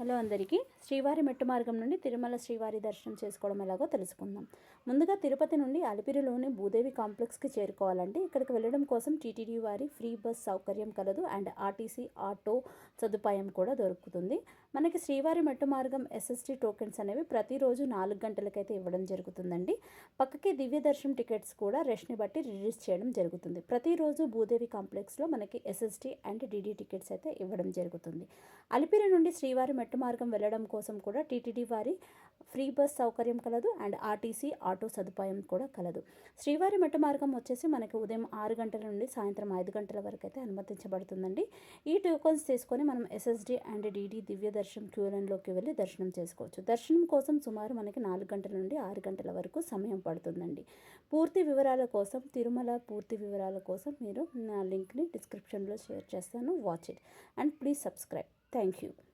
Hello అందరికీ. శ్రీవారి మెట్టు మార్గం నుండి తిరుమల శ్రీవారి దర్శనం చేసుకోవడం ఎలాగో తెలుసుకుందాం. ముందుగా తిరుపతి నుండి అలిపిరిలోని భూదేవి కాంప్లెక్స్కి చేరుకోవాలంటే ఇక్కడికి వెళ్ళడం కోసం టీటీడీ వారి ఫ్రీ బస్ సౌకర్యం కలదు అండ్ ఆర్టీసీ ఆటో సదుపాయం కూడా దొరుకుతుంది. మనకి శ్రీవారి మెట్టు మార్గం ఎస్ఎస్టీ టోకెన్స్ అనేవి ప్రతిరోజు నాలుగు గంటలకైతే ఇవ్వడం జరుగుతుందండి. పక్కకి దివ్య దర్శనం టికెట్స్ కూడా రెష్ని బట్టి రిలీజ్ చేయడం జరుగుతుంది. ప్రతిరోజు భూదేవి కాంప్లెక్స్లో మనకి ఎస్ఎస్టీ అండ్ డిడి టికెట్స్ అయితే ఇవ్వడం జరుగుతుంది. అలిపిరి నుండి శ్రీవారి మెట్టు మార్గం వెళ్ళడం కోసం కూడా టీటీడీ వారి ఫ్రీ బస్ సౌకర్యం కలదు అండ్ ఆర్టీసీ ఆటో సదుపాయం కూడా కలదు. శ్రీవారి మెట్టు మార్గం వచ్చేసి మనకి ఉదయం ఆరు గంటల నుండి సాయంత్రం ఐదు గంటల వరకు అయితే అనుమతించబడుతుందండి. ఈ టోకన్స్ తీసుకొని మనం ఎస్ఎస్డి అండ్ డిడి దివ్య దర్శనం క్యూలైన్లోకి వెళ్ళి దర్శనం చేసుకోవచ్చు. దర్శనం కోసం సుమారు మనకి నాలుగు గంటల నుండి ఆరు గంటల వరకు సమయం పడుతుందండి. పూర్తి వివరాల కోసం తిరుమల పూర్తి వివరాల కోసం మీరు నా లింక్ని డిస్క్రిప్షన్లో షేర్ చేస్తాను. Watch it and please subscribe. Thank you.